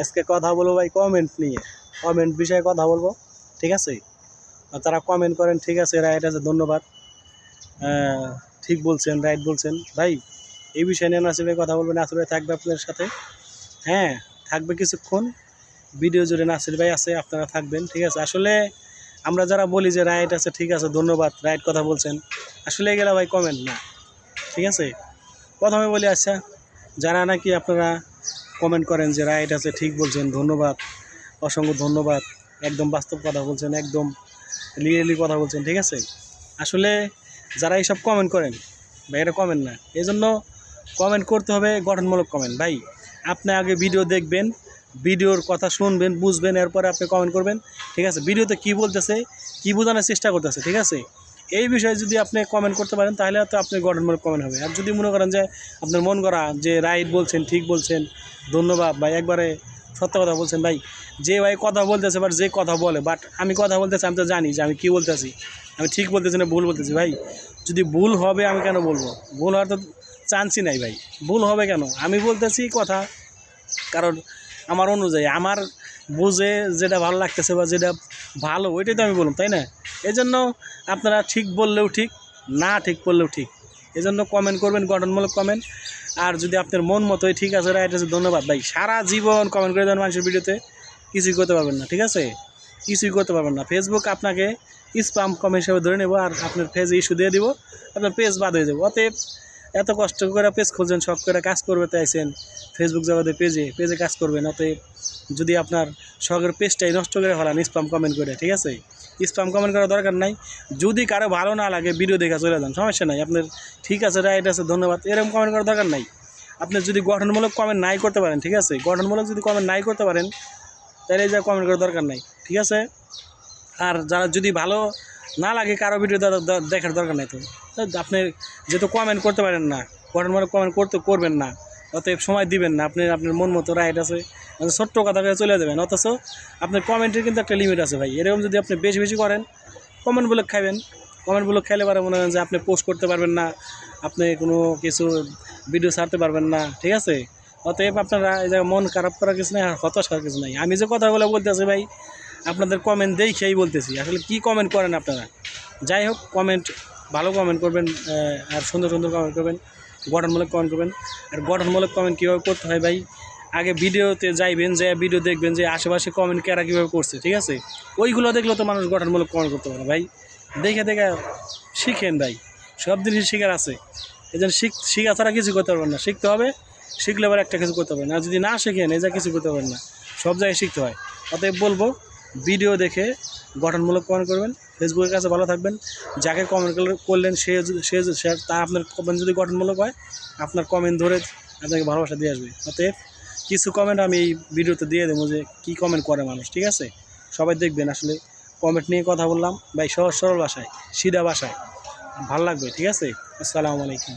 আজকে কথা বলব ভাই কমেন্ট নিয়ে। কমেন্ট বিষয়ে কথা বলব, ঠিক আছে? তারা কমেন্ট করেন, ঠিক আছে রাইট আছে ধন্যবাদ। ঠিক বলছেন রাইট বলছেন। ভাই, এই বিষয় নিয়ে ভাই কথা বলবেন ভাই থাকবে আপনাদের সাথে। হ্যাঁ থাকবে কিছুক্ষণ। ভিডিও জুড়ে নাসির ভাই আছে, আপনারা থাকবেন, ঠিক আছে? আসলে আমরা যারা বলি যে রাইট আছে, ঠিক আছে, ধন্যবাদ রাইট কথা বলছেন, আসলে এগুলো ভাই কমেন্ট না, ঠিক আছে? প্রথমে বলি আচ্ছা যারা নাকি আপনারা কমেন্ট করেন যে রাইট আছে ঠিক বলছেন, ধন্যবাদ, অসংখ্য ধন্যবাদ, একদম বাস্তব কথা বলছেন, একদম রিয়েলি কথা বলছেন, ঠিক আছে? আসলে যারা এইসব কমেন্ট করেন ভাই এটা কমেন্ট না এই জন্য কমেন্ট করতে হবে, গঠনমূলক কমেন্ট ভাই, আপনি আগে ভিডিও দেখবেন ভিডিওর কথা শুনবেন, বুঝবেন, এরপরে আপনি কমেন্ট করবেন, ঠিক আছে? ভিডিওতে কি বলতেছে, কি বোঝানোর চেষ্টা করতেছে, ঠিক আছে? এই বিষয়ে যদি আপনি কমেন্ট করতে পারেন, তাহলে তো আপনি গঠনমূলক কমেন্ট হবে। আর যদি মনে করেন যে, আপনার মন করা যে রাইট বলছেন, ঠিক বলছেন ধন্যবাদ ভাই, একবারে সত্য কথা বলছেন ভাই। যে ভাই কথা বলতেছে বাট যে কথা বলে বাট আমি কথা বলতেছি, আমি তো জানি যে আমি কী বলতেছি। আমি ঠিক বলতেছি না ভুল বলতেছি ভাই? যদি ভুল হবে, আমি কেন বলব? ভুল হওয়ার তো চান্সই নাই ভাই। ভুল হবে কেন? আমি বলতেছি কথা, কারণ আমার অনুযায়ী, আমার বুঝে যেটা ভালো লাগতেছে বা যেটা ভালো, ওইটাই তো আমি বললাম, তাই না? এই জন্য আপনারা ঠিক বললেও ঠিক, না ঠিক বললেও ঠিক। এই জন্য কমেন্ট করবেন, গঠনমূলক কমেন্ট আর যদি আপনার মন মতোই ঠিক আছে, রাইট আছে, ধন্যবাদ ভাই। সারা জীবন কমেন্ট করে দেন মানুষের ভিডিওতে, কিছুই করতে পারবেন না, ঠিক আছে? কিছুই করতে পারবেন না। ফেসবুক আপনাকে স্পাম কমেন্ট হিসাবে ধরে নেব আর আপনার ফেজে ইস্যু দিয়ে দিব, আপনার পেজ বাদ হয়ে যাব। অতএব এত কষ্ট করে পেজ খুলছেন সব করে কাজ করবে তাইছেন ফেসবুক জগতে পেজে পেজে কাজ করবেন, অতএব যদি আপনার শখের পেজটাই নষ্ট করে ফেলান স্পাম কমেন্ট করে, ঠিক আছে? স্পাম কমেন্ট করার দরকার নাই। যদি কারও ভালো না লাগে ভিডিও দেখা চলে যান, সমস্যা নাই। আপনার ঠিক আছে রাইট আছে, ধন্যবাদ। এরকম কমেন্ট করার দরকার নাই। আপনি যদি গঠনমূলক কমেন্ট নাই করতে পারেন, ঠিক আছে? গঠনমূলক যদি কমেন্ট নাই করতে পারেন, তাহলে যা কমেন্ট করার দরকার নাই, ঠিক আছে? আর যারা যদি ভালো না লাগে, কারও ভিডিও দেখার দরকার নাই তো। আপনি যেহেতু কমেন্ট করতে পারেন না গঠনমূলক কমেন্ট করতে করবেন না, অতএব সময় দিবেন না, আপনি আপনার মন মতো রাইট আছে ছোট্ট কথা করে চলে দেবেন অথচ আপনার কমেন্টের কিন্তু একটা লিমিট আছে ভাই। এরকম যদি আপনি বেশি বেশি করেন কমেন্ট ব্লক খাবেন কমেন্ট ব্লক খেলে পারে মনে করেন যে আপনি পোস্ট করতে পারবেন না, আপনি কোনো কিছু ভিডিও ছাড়তে পারবেন না, ঠিক আছে? অতএব আপনারা এই জায়গায় মন খারাপ করার কিছু নেই, আর হতাশ করার কিছু নাই। আমি যে কথাগুলো বলতেছি ভাই, আপনাদের কমেন্ট দেখেই বলতেছি। আসলে কি কমেন্ট করেন আপনারা? যাই হোক কমেন্ট ভালো কমেন্ট করবেন আর সুন্দর সুন্দর কমেন্ট করবেন, গঠনমূলক কমেন্ট করবেন। আর গঠনমূলক কমেন্ট কীভাবে করতে হয় ভাই? আগে ভিডিওতে যাইবেন, যে ভিডিও দেখবেন যে আশেপাশে কমেন্ট কারা কীভাবে করছে, ঠিক আছে? ওইগুলো দেখলে তো মানুষ গঠনমূলক কমেন্ট করতে পারে ভাই। দেখে দেখে শিখেন ভাই, সব জিনিস শেখার আছে। এই জন্য শিখ, শিখা ছাড়া কিছু করতে পারবেন না। শিখতে হবে, শিখলে আবার একটা কিছু করতে পারবেন আর যদি না শেখেন, এই যা কিছু করতে পারবেন না। সব জায়গায় শিখতে হয়। অতএব বলব ভিডিও দেখে গঠনমূলক কমেন্ট করবেন। ফেসবুকের কাছে ভালো থাকবেন। যাকে কমেন্ট করলেন সে সে তা আপনার কমেন্ট যদি গঠনমূলক হয়, আপনার কমেন্ট ধরে আপনাকে ভালোবাসা দিয়ে আসবে। অতএব কিছু কমেন্ট আমি এই ভিডিওতে দিয়ে দেবো যে কী কমেন্ট করে মানুষ, ঠিক আছে? সবাই দেখবেন আসলে। কমেন্ট নিয়ে কথা বললাম। ভাই সহজ সরল ভাষায়, সিধা ভাষায়। ভালো লাগবে, ঠিক আছে? আসসালামু আলাইকুম।